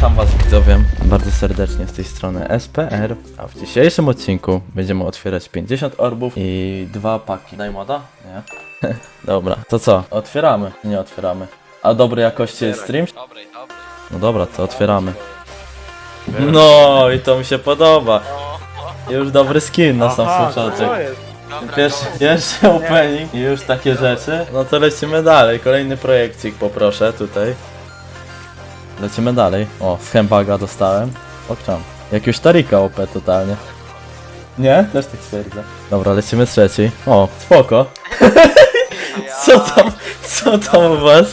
Witam was widzowie bardzo serdecznie z tej strony SPR A w dzisiejszym odcinku będziemy otwierać 50 orbów i dwa paki Daj moda? Nie? Dobra, to co? Otwieramy? Nie otwieramy A dobrej jakości jest stream? Dobrej, dobrej. No dobra, to otwieramy No i to mi się podoba Już dobry skin na sam początek Dobra, Pierwszy, pierwszy opening i już takie rzeczy. No to lecimy dalej. Kolejny projekcik poproszę tutaj. Lecimy dalej. O, z Hembaga dostałem. Okczam. Jakiegoś Tarika OP totalnie. Nie? Też tak stwierdzę. Dobra, lecimy trzeci. O, spoko. Co tam? Co tam u was?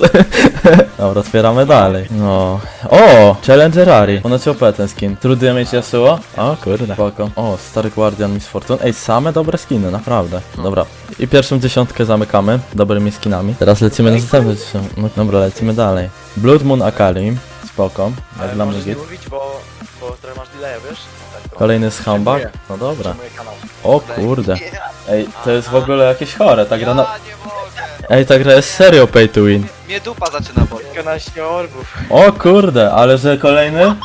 Dobra, otwieramy dalej. No. O! Challengerari. Ponoć OP ten skin. Trudno mieć Yasuo? O kurde. Spoko. O, Stary Guardian Miss Fortune. Ej, same dobre skiny, naprawdę. Dobra. I pierwszą dziesiątkę zamykamy. Dobrymi skinami. Teraz lecimy na dziesiątkę. No, dobra, lecimy dalej. Blood Moon Akali. Spoko. Jak dla mnie możesz nie git. mówić, bo, bo trochę masz delay, wiesz? Tak, Kolejny z Humbug. No dobra. Mój kanał. O kurde. Ej, to jest w ogóle jakieś chore. Ta gra na... Ja nie mogę. Ej, ta gra jest serio pay to win. Mnie dupa zaczyna boleć. 15 orbów. O kurde, ale że kolejny?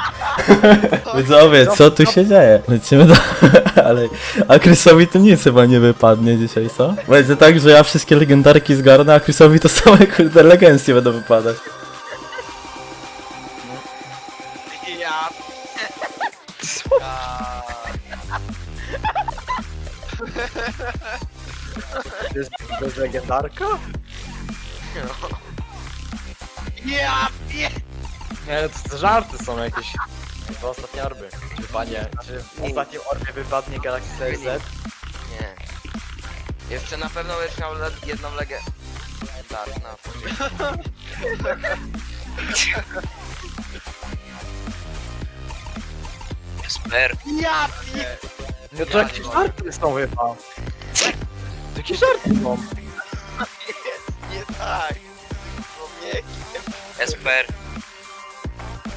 Widzowie, co tu się dzieje? Lecimy do... ale... A Chrisowi to nic chyba nie wypadnie dzisiaj, co? Będzie tak, że ja wszystkie legendarki zgarnę, a Chrisowi to same kurde legencje będą wypadać. To jest, jest legendarka? Ja. Ja. Nie, to, to żarty są jakieś. To ostatnie orby. Czy panie, czy w ostatnim orbie wypadnie Galaxy Series Z? Nie. Jeszcze na pewno będziesz miał le jedną legę. Tak, na Sper. Ja. No to jakieś żarty są chyba. To jakieś żarty są. Nie tak. Człowiekiem. Esper.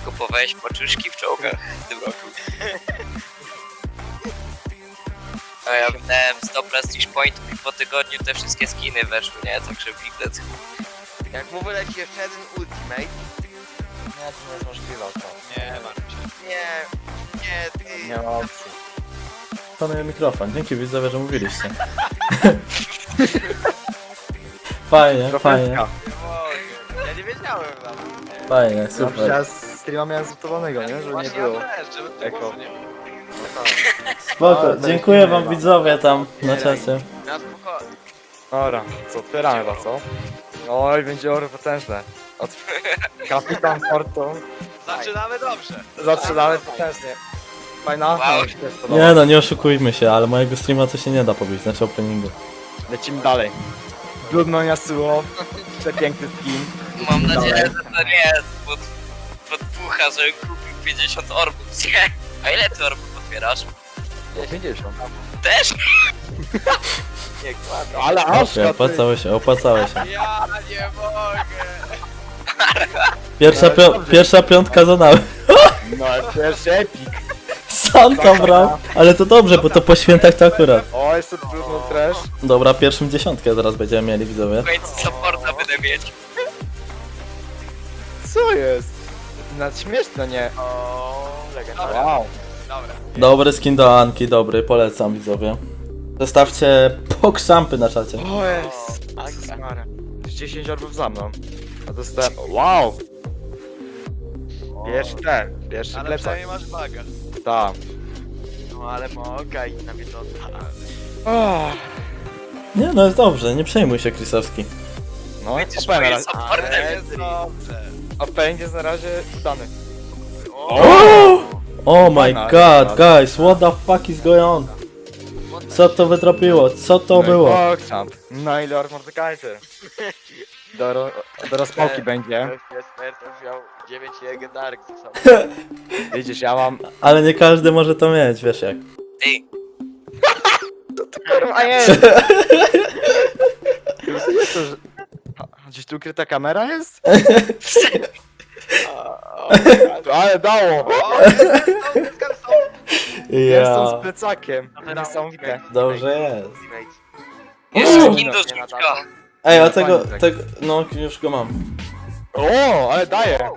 Kupowałeś paczuszki w czołgach w tym roku. A ja wydałem 100 prestige pointów i po tygodniu te wszystkie skiny weszły, nie? Także Biglet. Jak mu wyleci jeszcze jeden ultimate, Nie, to nie jest możliwe to. Nie, martw się. nie, nie, ty. Nie ma opcji. Panuję mikrofon, dzięki widzowie, że mówiliście. fajnie, fajnie, Profeska. Nie mogę. Ja nie wiedziałem nawet. fajnie, Super. Ja z streama miałem zmutowanego, nie? Żeby nie Właśnie było. ja też, żeby Eko. głosu nie było. Spoko, dziękuję wam widzowie tam na czacie. Na spokojnie. Dobra, co otwieramy chyba, co? Oj, będzie orby potężne. Od... Kapitan Fortun. Zaczynamy dobrze. Zaczynamy potężnie. Fajna? Wow. Mi się też podoba. Nie no, nie oszukujmy się, ale mojego streama to się nie da pobić, znaczy openingu. Lecimy dalej. Bloodman Yasuo. Przepiękny skin. Mam nadzieję, Dalej. że to nie jest pod, podpucha, że kupił 50 orbów. Nie. A ile ty orbów otwierasz? 50. Też? Nie kładę. Ale aż Okej, opłacało się, opłacało się. Ja nie mogę. Pierwsza, pierwsza piątka za nami. No, pierwszy epic. Sam to brał. Ale to dobrze, bo to po świętach to akurat. O, jest to Bloodman Trash. Dobra, pierwszą dziesiątkę zaraz będziemy mieli widzowie. Końcu supporta będę mieć. Co jest? Nawet śmieszne, nie? O, legendarny. Wow. Dobra. Dobry skin do Anki, dobry, polecam widzowie. Zostawcie pokrzampy na czacie. O, jest. Jezus Maria. Już 10 orbów za mną. A dostałem... Wow! Pierwszy ten, pierwszy Ale plecak. przynajmniej masz baga. Tak. No ale mogę i na mnie to. Nie no, jest dobrze, nie przejmuj się Krisowski. No, Będziesz OP na moim razie. supportem. Ale dobrze. OP jest na razie udany. Oh my god, guys, what the fuck is going on? Co to wytropiło? Co to było? Pokrzamp. No i Lord Mordekaiser. Do, ro, do rozpałki będzie. To wziął 9 legendarek ze sobą. Widzisz, ja mam... Ale nie każdy może to mieć, wiesz jak. Ty, A jest! jest to, że... A, Gdzieś tu ukryta kamera jest? Ale dało! O, jest, jest, Jestem Ja, z plecakiem. Niesamowite. dobrze jest. jeszcze skin do żuczka. Ej, a tego, tak. tego, no już go mam. O, ale daje!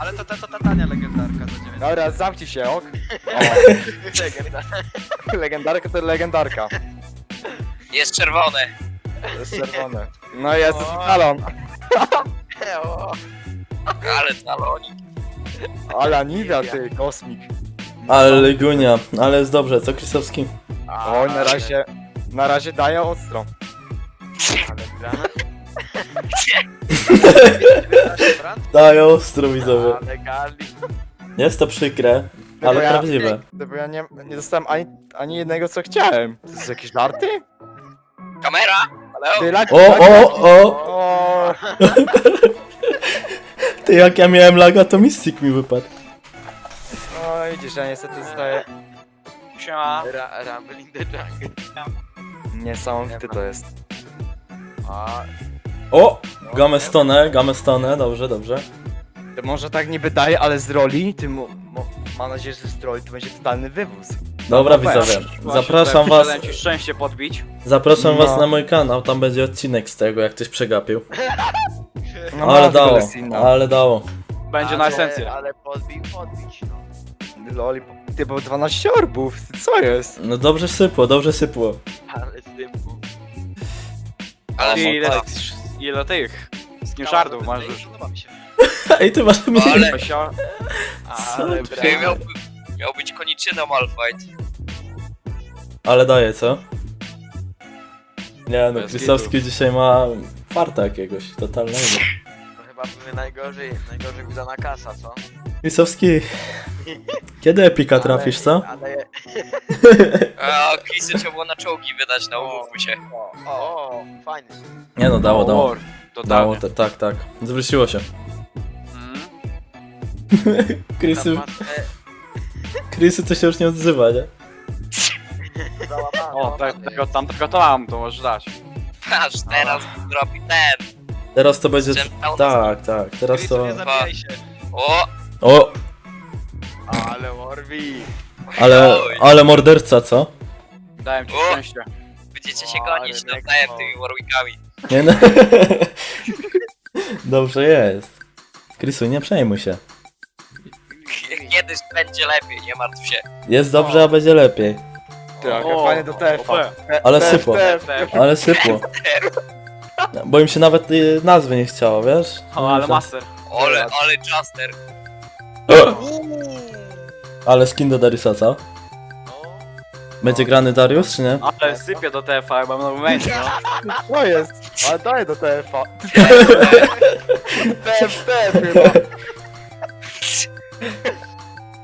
Ale to, to, to, ta tania legendarka za 9. Dobra, zamknij się, ok? Legenda. O, legendarka to legendarka. Jest czerwone. To jest czerwone. No jest talon. O, Ale talonik. Ale Nivea, ty, kosmik. Ale Legunia, ale jest dobrze, co Krysowski? Oj, na razie, na razie daje ostro. Ale granat. Daję ostro widzowie. Ale gali. Jest to przykre, ale ja- prawdziwe. Bo ja nie, nie dostałem ani, ani jednego co chciałem. To jest jakieś żarty? Kamera! Ty, lag, O, lag- o, o! o. Ty jak ja miałem laga, to Mystic mi wypadł. No widzisz, ja niestety zostaję... Siema. Ra, Rumble in the jungle. Niesamowite to jest. A, O! Gamestone, gamestone, dobrze, dobrze. To może tak niby daje, ale z roli, ty mo, mam nadzieję, że z roli to będzie totalny wywóz. Dobra No, widzowie, Właśnie zapraszam tutaj was, przyszedłem ci szczęście podbić. zapraszam was No. na mój kanał, tam będzie odcinek z tego, jak ktoś przegapił. No, Ale to dało, jest inna. ale dało. Będzie na ale- esencję. Ale podbił, podbić, no. Loli, ty, bo 12 orbów, co jest? No dobrze sypło, dobrze sypło. Ale z typu. Ale Ty, ile, ile tych skrzardów masz już? Podoba mi się. Ej, ty masz mniej. Ale Ale Ej, miał, brawo. miał być koniczyną Malfight. Ale daje, co? Nie no, Bez Krysowski dzisiaj ma farta jakiegoś, totalnego. To chyba były najgorzej, najgorzej wydana kasa, co? Krysowski, kiedy Epika trafisz, co? Ale... A Chrisy trzeba było na czołgi wydać, no umówmy się. O, o, fajnie. Nie no, dało, dało. Dało, tak, tak. Zwróciło się. Krysy, Tam masz te Krysy to się już nie odzywa, nie? załamane, O, załamane. tego, tamtego to mam, to możesz dać. Aż teraz dropi ten. Teraz to będzie... Gemstones. Tak, tak, teraz Chrisu, to... nie zabijaj się. O! O, Ale Warwi. ale, ale morderca, co? Dałem ci O! szczęście. Będziecie się O, gonić ale nawzajem lekko. tymi Warwickami. Nie no. Dobrze jest. Krysu, nie przejmuj się. Kiedyś będzie lepiej, nie martw się. Jest dobrze, a będzie lepiej. Ty, jak O, fajnie do TF-a. o, Ale sypło. TF. Ale sypło. Bo im się nawet y, nazwy nie chciało, wiesz? O, ale master. Ale, ale Juster. Ale skin do Dariusa, co? Będzie grany Darius, czy nie? Ale sypie do TF-a, chyba na momencie, no. Co jest? Ale daje do TF-a. TF, TF chyba.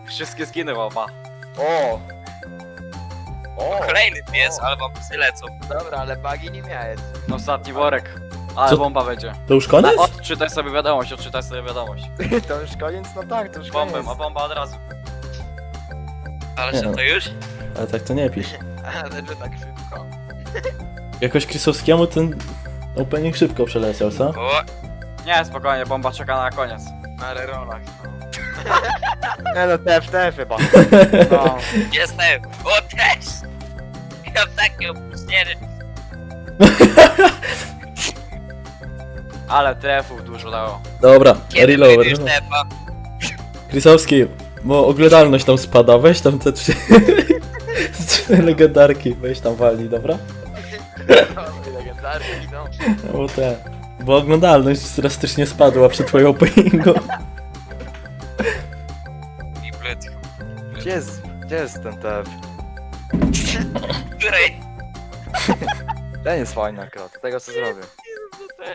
Wszystkie skiny łopa. O! O! Kolejny pies, ale wam psy lecą. Dobra, ale bagi nie miałeś. Ostatni worek. Ale Co? bomba będzie. To już koniec? Odczytaj sobie wiadomość, odczytaj sobie wiadomość. To już koniec? No tak, to już Bombę, koniec. ma bomba od razu. Ale Nie że no. to już? Ale tak to nie pisz. Ale że tak szybko. Jakoś Krysowskiemu ten opening szybko przeleciał, co? O! Nie, spokojnie, bomba czeka na koniec. Na rerolach, no. Nie no, TF, TF chyba. No. Jestem! O też! Ja mam takie opóźnienie. Ale TF-ów dużo dało. Dobra, Kiedy reload. wyjdziesz tepa? Krysowski, bo oglądalność tam spada, weź tam te trzy, trzy legendarki, weź tam wali, dobra? Legendarki, no. No Bo te, bo oglądalność drastycznie spadła przy twoim openingu. I blet. Gdzie jest, gdzie jest ten TF? Której? Ten jest fajny akurat, tego co zrobię.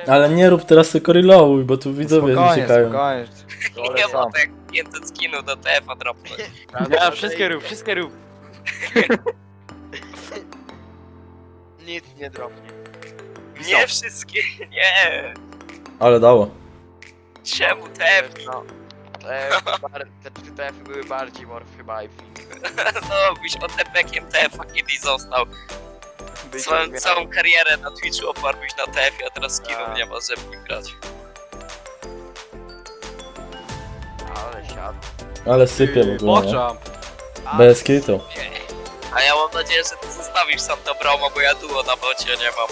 Ale nie rób teraz tylko reload, bo tu widzowie Spokojnie, uciekają. spokojnie. Nie Wolę ma sam. tak 500 skinów do TF-a dropnąć. Nie, wszystkie rób, wszystkie rób. Nic nie dropnie. Nie wszystkie, nie. Ale dało. Czemu TF? No. Te, bar- te trzy TF były bardziej morf chyba i No, byś OTP-kiem TF-a kiedyś został. Swoją całą karierę na Twitchu oparłbyś na TF-ie, a teraz skinów Tak. nie ma, żeby w nim grać. Ale siadł. Ale sypie w ogóle. nie? Bez kitu. A ja mam nadzieję, że ty zostawisz sam to Broma, bo ja duo na bocie nie mam.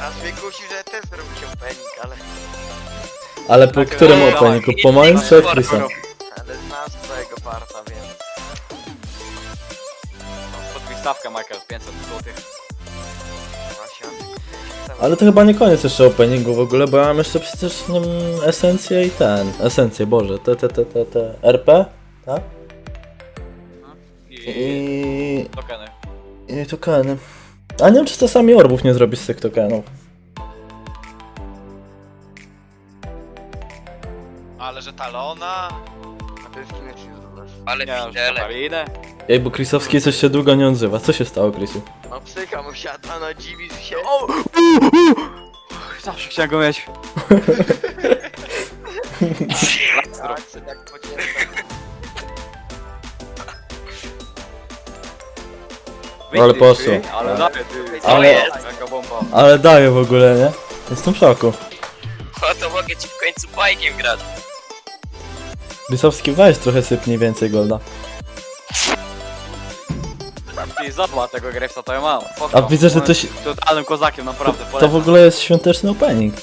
Nas mnie kusi, że też zrobił się penik, ale... Ale po którym openingu? Po moim czy od Chrisa? Stawkę, Michael, 500 zł. Ale to chyba nie koniec jeszcze openingu w ogóle, bo ja mam jeszcze przecież nie wiem, esencję i ten. Esencję, Boże, te, te, te, te, te. RP? Tak? I I... tokeny. I tokeny. A nie wiem, czy czasami orbów nie zrobisz z tych tokenów. Ale że talona? A ty skiny czy zdobywasz? Ale Nie, już fidele. Katariny. Ej, bo Chrisowski coś się długo nie odzywa. Co się stało, Chrisu? No psycha mu siadła, no dziwi się. Zawsze chciałem go mieć. Tak, tak. Ale poszło. Ale daję, ty. Ale- Jaka bomba. Ale daje w ogóle, nie? Jestem w szoku. O, to mogę ci w końcu bajkiem grać. Chrisowski weź trochę sypnij więcej golda. Ty zobacz tego Gravesa, to ja mam. A widzę, że to się- Totalnym kozakiem, naprawdę, To polecam. w ogóle jest świąteczny opening.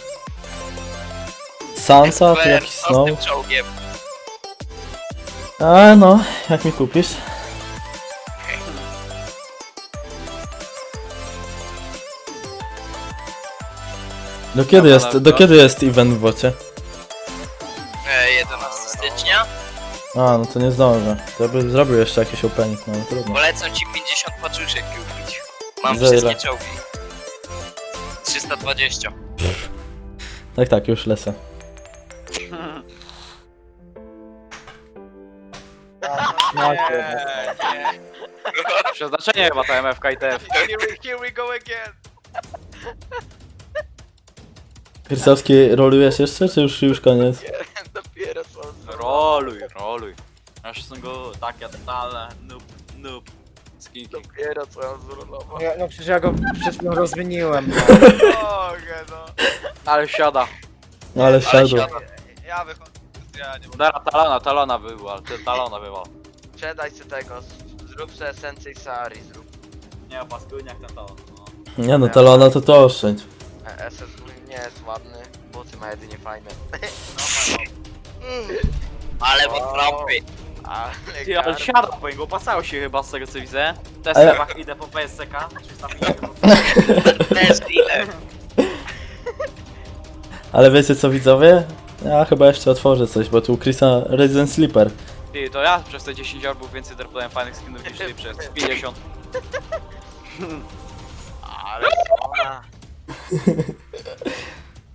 Sansa, tu jakiś z snow. tym czołgiem? A no, jak mi kupisz? Do kiedy jest, do kiedy jest event w wocie? E, 11 stycznia. A, no to nie zdążę. To ja bym zrobił jeszcze jakiś opening, no ale trudno. Polecam ci 50 paczuszek kupić. Mam Za wszystkie ile? czołgi. 320. Tak, tak, już lecę. Przeznaczenie chyba ta MFK i TF. Here we, here we go again. Krysowski, rolujesz jeszcze, czy już, już koniec? Dopiero on Roluj, roluj. Aż są go takie totalne, noob, noob. Skinki. Dopiero co on zrulował. Ja, no przecież ja go przed chwilą rozmieniłem. Mogę no. Ale siada. No ale siadł. siada. Ja wychodzę. Ja nie mogę. Dara talona, talona była, ty talona była. Sprzedaj sobie tego, z- zrób sobie esencję Sari, zrób Nie, paskudniak ten talon. No. Nie no, talona to to oszczędź. E, SS nie jest ładny, buty ma jedynie fajne. Ale wam trampy. Ale Ty, ale garb- siada, bo jego opasało się chyba z tego co widzę. A ja- Tesla idę po PSCK, 350. Też ile? Ale wiecie co widzowie? Ja chyba jeszcze otworzę coś, bo tu u Chrisa Resident Sleeper. Ty, to ja przez te 10 orbów więcej dropnąłem fajnych skinów niż ty przez 50. Ale ona.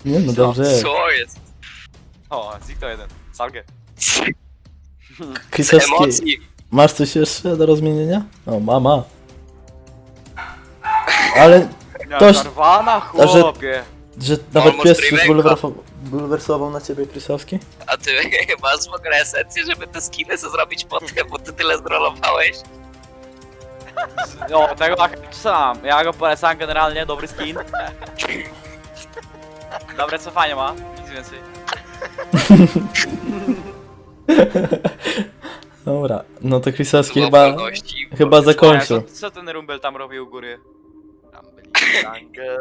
Nie no, dobrze. Co jest? O, Zikto jeden. Salgę. Z Chrisowski, emocji. masz coś jeszcze do rozmienienia? O, mama. Ale, Toż- Karwana, a że- chłopie. że nawet Almost pies się zbulwersował bulwersował na ciebie, Chrisowski? A ty masz w ogóle esencję, żeby te skiny co zrobić potem, bo ty tyle zrolowałeś. No, tego tak sam. Ja go polecam generalnie, dobry skin. Dobre cofanie ma, nic więcej. Dobra, no to Chrisowski Było chyba, wolności. chyba zakończył. Co, co ten Rumble tam robił u góry? Tam byli jungle.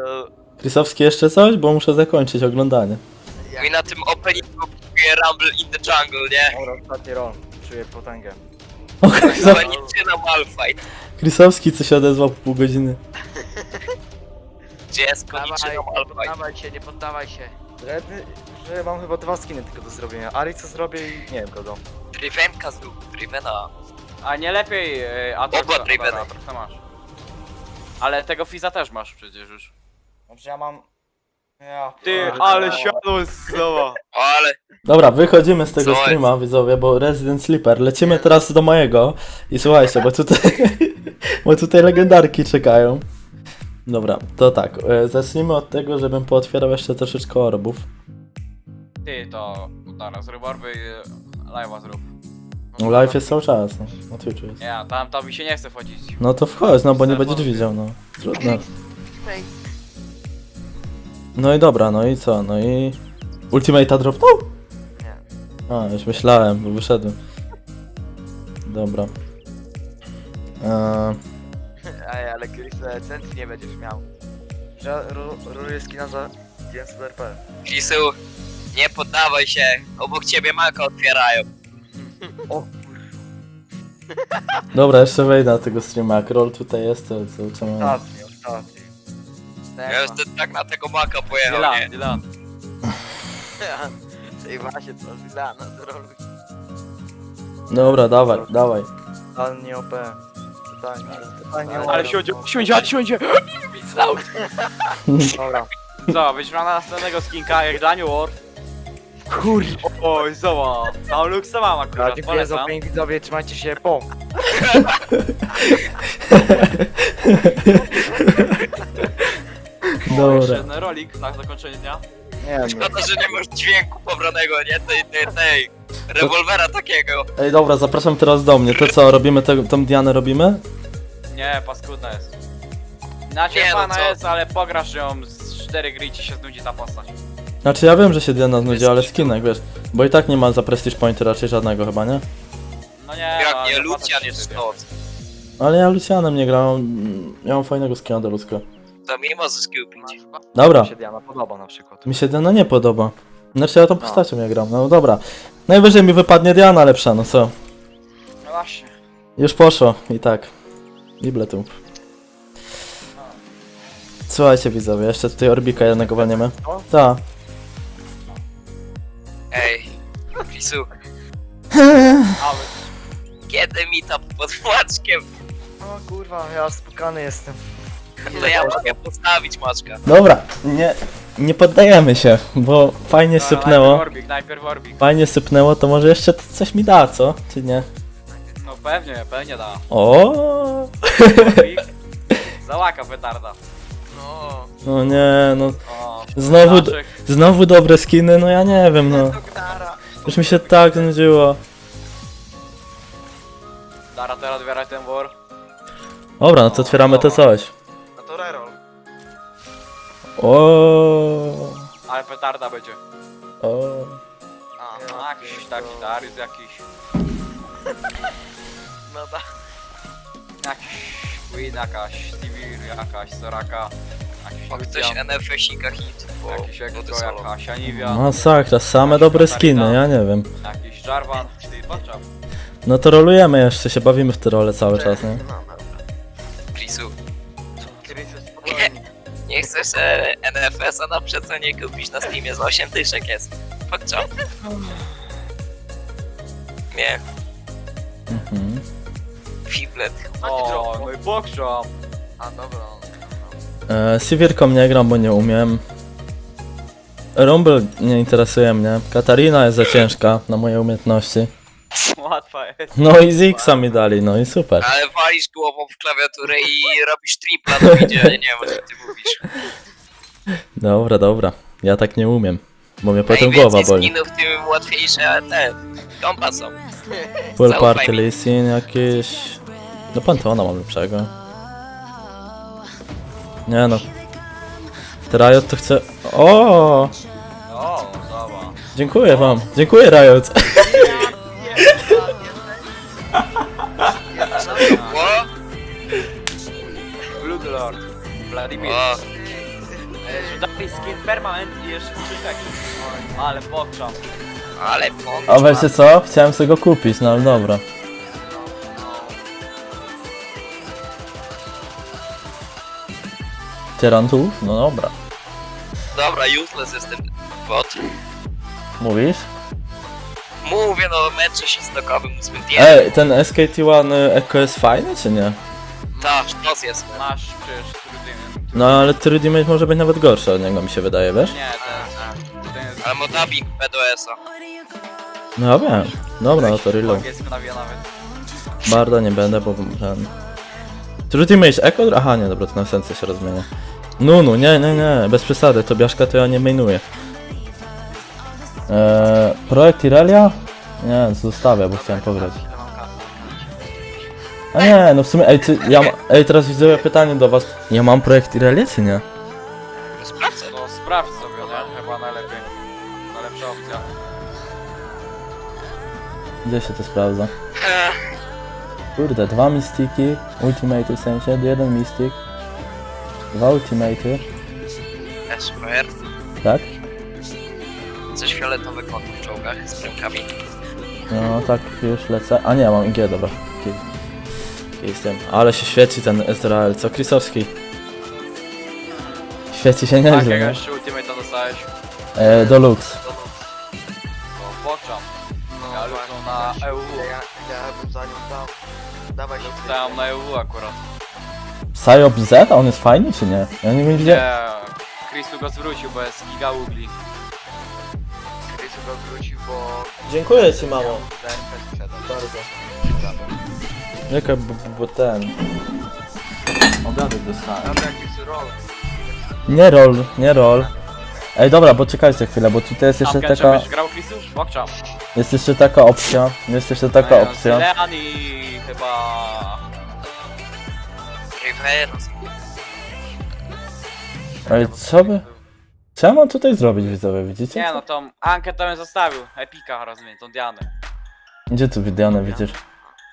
Chrisowski jeszcze coś? Bo muszę zakończyć oglądanie. I na tym openingu kupuję Rumble in the Jungle, nie? Dobra, ostatni rol. Czuję potęgę. O, Chrisow- Dzwonicie na Malfight. Chrisowski co się odezwał po pół godziny. Gdzie jest koniczy Dawaj, na nie Malfight? poddawaj się, nie poddawaj się. Że mam chyba dwa skiny tylko do zrobienia. Ari co zrobię i nie wiem kogo. Drivenka zrób, Drivena. A nie lepiej e, Atroxa, Oba Driveny. dobra, Atroxa masz. Ale tego Fiza też masz przecież już. Znaczy ja mam... Ja, Ty, pierdolę. ale siadło znowu. Ale Dobra, wychodzimy z tego Co streama, widzowie, bo Resident Sleeper. Lecimy teraz do mojego i słuchajcie, bo tutaj, bo tutaj legendarki czekają. Dobra, to tak, e, zacznijmy od tego, żebym pootwierał jeszcze troszeczkę orbów. Ty, to dobra, zrób orby i live'a zrób. No, live jest cały czas, no, na Twitchu jest. Nie, tam, tam mi się nie chce wchodzić. No to wchodź, no bo nie będziesz widział, no. Trudno. Ej, No i dobra, no i co, no i... Ultimate'a dropnął? Nie. A, już myślałem, bo wyszedłem. Dobra. Eee, ale Chris esencji nie będziesz miał. Że roluję skina za GMC RP. Kisu, Nie poddawaj się, obok ciebie maka otwierają. Dobra, jeszcze wejdę na tego streama, jak roll tutaj jest, to co czemu... Ostatni, ostatni. Ja już ten, tak na tego maka pojechał, Dylan, nie? Dylan. Tej właśnie co Zilana zrobił. Dobra, dawaj, dawaj. Totalnie OP. Totalnie, totalnie. Ale siądzie, siądzie, siądzie! Dobra. Co, byś miał na następnego skinka jak Daniel Ward? Kurde. Oj, zobacz. Tam Luxa mam Ja akurat, dziękuję za polecam. opinie widzowie, trzymajcie się, pom. O, Dobra. jeszcze jeden rolik na zakończenie dnia. Nie no. Szkoda, że nie masz dźwięku pobranego, nie? Tej, tej, tej. Rewolwera takiego. Ej, dobra, zapraszam teraz do mnie. To co, robimy te, tą Dianę robimy? Nie, paskudna jest. Znaczy Nie, no co? jest, ale pograsz ją z 4 gry i ci się znudzi ta postać. Znaczy ja wiem, że się Diana znudzi, ale skinek, wiesz. Bo i tak nie ma za Prestige Pointy raczej żadnego chyba, nie? No nie, Jak nie, ale Lucian jest noc. Ale ja Lucianem nie grałem. mm, Ja mam fajnego skina do ludzka. To mi możesz kupić. Dobra, Mi się Diana podoba na przykład. mi się Diana nie podoba. Znaczy ja tą postacią nie gram, no dobra. Najwyżej mi wypadnie Diana lepsza, no co? No właśnie. Już poszło i tak. Bibletum. Słuchajcie widzowie, jeszcze tutaj Orbika jednego walniemy. Co? Tak. Ej, Krisu, Ale kiedy mi tam pod maczkiem? O kurwa, ja spukany jestem. To ja mogę postawić maczka. Dobra, nie, nie poddajemy się, bo fajnie Dobra, sypnęło. Najpierw Orbik, najpierw Orbik. Fajnie sypnęło, to może jeszcze coś mi da, co? Czy nie? No pewnie, pewnie da. O, Orbik. Załaka petarda. No. No nie, no O, Znowu d- znowu dobre skiny, no ja nie wiem, no. Doktara. Już mi się tak znudziło. Dara teraz odbierać ten wor. Dobra, no to otwieramy to coś. O, Ale petarda będzie. o. Aha. Jakiś taki Darius jakiś. No tak. Jakiś Queen, jakaś Sivir, jakaś Soraka. Jakiś Ma ktoś Lucian, NFS-ika hit, bo jakiś wody Ekko, solo. jakaś Aniwia, Masakra, same dobre skiny, ja nie wiem. jakiś Jarvan. Ty patrzam. No to rolujemy jeszcze, się bawimy w te role cały czas, nie? No dobra. Krisu, Krysiu spokojnie. Nie chcesz e, NFS-a na przecenie kupić na Steamie za 8 tyszek jest. Podczas. Nie, Mhm. Fiblet. O, no i Boksham. A dobra. E, Siwirką nie gram, bo nie umiem. Rumble nie interesuje mnie. Katarina jest za ciężka na moje umiejętności. Łatwa jest. No i Zixa mi dali, no i super. Ale walisz głową w klawiaturę i robisz tripla na widzie, nie wiem o czym ty mówisz. Dobra, dobra. Ja tak nie umiem. Bo mnie potem Najwięcej głowa boli. skinów, tym łatwiejsze te kompa są. Full zaufaj party mi. listing jakieś... No Pantona mam lepszego. Nie no. Te Riot to chce... O! O, zobacz. Dziękuję wam. Dziękuję Riot. O, Bloodlord. Vladimir. o, Że dali skin permanent i jeszcze skrzynek. Ale Boksham. ale font. A wiecie co? Chciałem sobie go kupić, no ale dobra. Tyrantów? No dobra. Dobra, useless jest ten bot. Mówisz? Mówię no, z nokowym ósmym Ej, ten SKT1 Echo jest fajny czy nie? Ta, sztos jest. Masz przecież trudny. No ale 3D Mate może być nawet gorszy od niego mi się wydaje, wiesz? Nie, ten, ten jest Ale ma dubbing PDS-a. No ja wiem. Dobra, no to reload. nawet. Barda nie będę, bo ten... 3D Mate Echo? Aha, nie, dobra, to na sensę się rozmienia. Nunu, nie, nie, nie, bez przesady, Tobiaszka to ja nie mainuję. Eee, projekt Irelia? Nie, zostawię, bo chciałem pograć. A nie, no w sumie, ej, ty, ja, ma- ej, teraz widzę pytanie do was. Ja mam projekt Irelia, czy nie? Sprawdzę. No sprawdź sobie, nie? Chyba najlepiej. Najlepsza opcja. Gdzie się to sprawdza? Kurde, dwa mistiki, ultimate w sensie, jeden mistik, dwa ultimaty, Esper. tak? Coś fioletowe konto w czołgach z bramkami. No tak już lecę. A nie, mam IG, dobra. Okej. Jestem. Ale się świeci ten Ezrael. Co Krisowski? Świeci się Tak, nieźle, jak nie? jeszcze ultimate'a dostałeś. E, Deluxe. No, Bokczam. No, Ja właśnie, lecą na właśnie. EU. Ja, ja bym za nią dał. Dawaj się. Dostałem na EU akurat. Psyop Z? A on jest fajny czy nie? Ja nie wiem gdzie. Nie, Chrisu go zwrócił, bo jest giga ugli. Krysu go wrócił, bo... Dziękuję ci mamo. Zerfę sprzedał. Bardzo. Jaka, bo, bo ten... Obiadek dostałem. Dobra, jakiś roll. Nie roll, nie roll. Ej dobra, bo czekajcie chwilę, bo tutaj jest jeszcze taka... grał? Bokczam. Jest jeszcze taka opcja. Jest jeszcze taka opcja. Leon i chyba... Rivera. Ej, co by... Co ja mam tutaj zrobić widzowie, widzicie? Nie no, tą Ankę to bym zostawił. Epika rozumiem, tą Dianę. Gdzie tu widziane widzisz?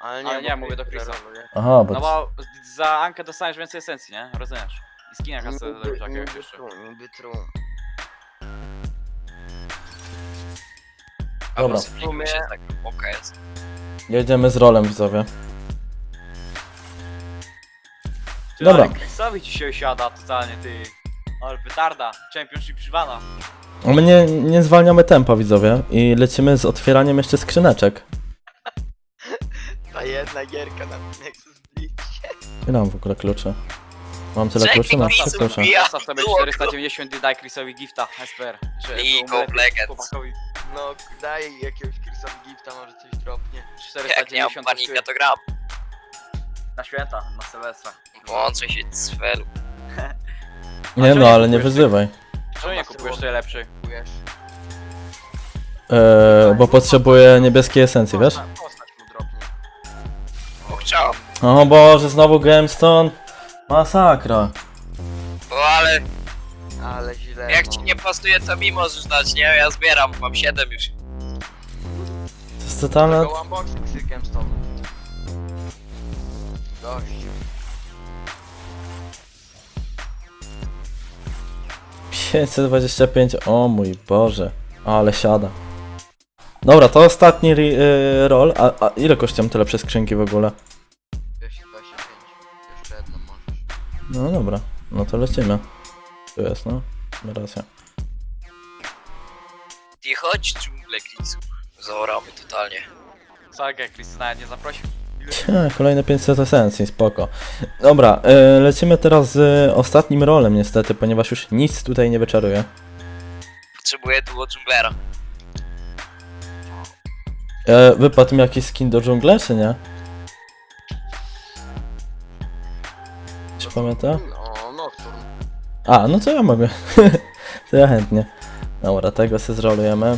Ale Ale nie, bo mówię do Chrisa. nie? Aha, bo... No bo za Ankę dostaniesz więcej esencji, nie? Rozumiesz? I skina sobie zrobisz jakiegoś Niby jeszcze. true, niby true. Dobra. Albo splikuj się tak, jest. Jedziemy z rolem widzowie. Ty, Dobra. ale Chrisowi ci się siada totalnie, ty. Ale petarda, championship przywana. My nie, nie zwalniamy tempa widzowie i lecimy z otwieraniem jeszcze skrzyneczek. Ta jedna gierka na Nexus Blitz. Ile mam w ogóle klucze? Mam tyle Czekaj, kluczy? Mam trzy klucze. Ja Zostaw sobie było 490 i daj Chrisowi gifta, SPR. Że League of Legends. chłopakowi. No, daj jakiegoś Chrisowi gifta, może coś dropnie. Jak nie mam 490 panika, kosztuje. to gram. Na święta, na Sylwestra. Włączę się z felu. Nie no, ale nie wyzywaj. Czemu nie kupujesz tej lepszej? Kupujesz. Eee, bo potrzebuję niebieskiej esencji, wiesz? Postać- Postać mu dropnie. Bo chciałem. O Boże, znowu Gemstone. Masakra. Bo ale Ale źle, jak no. ci nie pasuje, to mi możesz dać, nie? Ja zbieram, mam 7 już. To jest totalne... Tylko unboxing z tobą. Dość. Pięćset dwadzieścia pięć. o mój Boże. Ale siada. Dobra, to ostatni ri- y, roll. A, a ile kosztują tyle przez skrzynki w ogóle? 225. Jeszcze jedno możesz. No dobra, no to lecimy. Tu jest, no. Rację. Ty chodź dżunglę, Krisu. Zaoramy totalnie. Jak Chris nawet nie zaprosił? Cia, Kolejne 500 esencji, spoko. Dobra, y, lecimy teraz z ostatnim rolem niestety, ponieważ już nic tutaj nie wyczaruję. Potrzebuję duo dżunglera. E, wypadł mi jakiś skin do dżungli, czy nie? Czy pamięta? No, Nocturne. A, no to ja mogę. to ja chętnie. Dobra, tego sobie zrolujemy.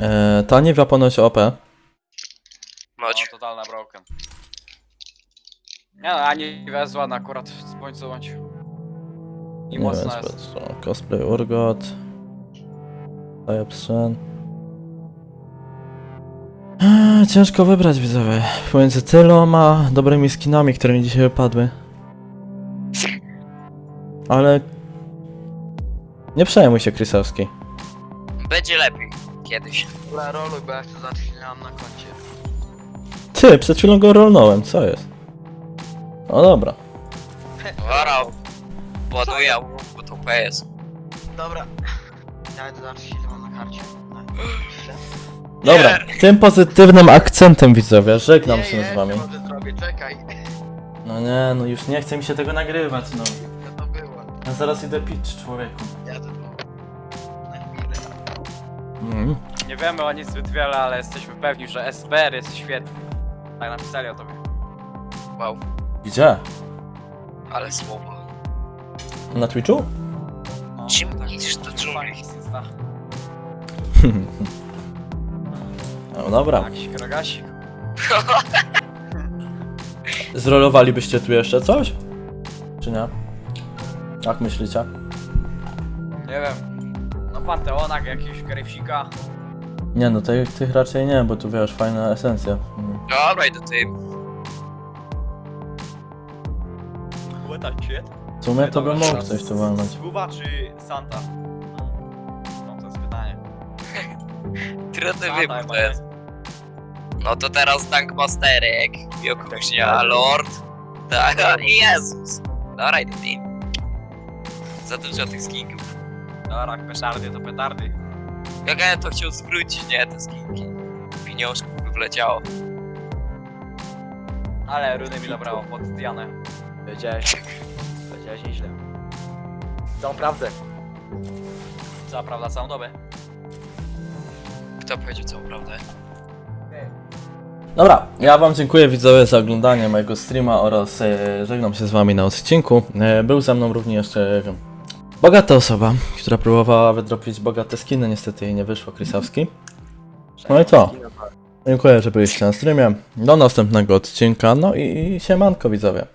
E, ta ponoć OP. Chodź. Nie no, ani wezła na akurat, bądź co bądź. I Nie mocna wiem, jest. co, Cosplay Urgot. Diopsen. Eee, Ciężko wybrać widzowie. Pomiędzy tyloma dobrymi skinami, które mi dzisiaj wypadły. Ale... Nie przejmuj się, Krysowski. Będzie lepiej. Kiedyś. Dobra, roluj, bo ja chcę na koncie. Ty, przed chwilą go rolnąłem, co jest? O dobra. Wara. Ładuję, bo to PS. Dobra. Zacząć ile mam na karcie. Dobra, tym pozytywnym akcentem widzowie, żegnam Nie, się nie, z wami. może zrobię, czekaj. No nie, no już nie chce mi się tego nagrywać, no. Co to było? Ja zaraz idę pić, człowieku. Ja to było. Na chwilę. Mm. Nie wiemy o nic zbyt wiele, ale jesteśmy pewni, że SPR jest świetny. Tak napisali o tobie. Wow. Gdzie? Ale słowa. Na Twitchu? No, Czym idziesz do dżungli? No dobra. Jakiś krogasik. Zrolowalibyście tu jeszcze coś? Czy nie? Jak myślicie? Nie wiem. No Panteonak, jakiegoś Gravesika. Nie no, tych, tych raczej nie, bo tu wiesz, fajna esencja. Mm. Dobra, idę tym. Łeta shit. W sumie to by mógł coś tu walnąć. Guba czy Santa? No to jest pytanie. Trudny wybór to jest. No to teraz Tankmasterek, Biokuźnia, Lord. Tak, i Jezus. Dobra, idę ty. Za dużo tych skinków. Dobra, petardy to petardy. Jak ja to chciał zwrócić, nie, te skinki. Pieniążków by wleciało. Ale runy mi zabrało pod Dianę. Wiedziałeś. Wiedziałeś nieźle. Całą prawdę. Co prawda całą dobę. Kto powiedział całą prawdę? Dobra, ja wam dziękuję widzowie za oglądanie mojego streama oraz e, żegnam się z wami na odcinku. E, był ze mną również jeszcze e, bogata osoba, która próbowała wydropić bogate skiny, niestety jej nie wyszło, Krysowski. No i co? Dziękuję, że byliście na streamie. Do następnego odcinka, no i, i siemanko widzowie.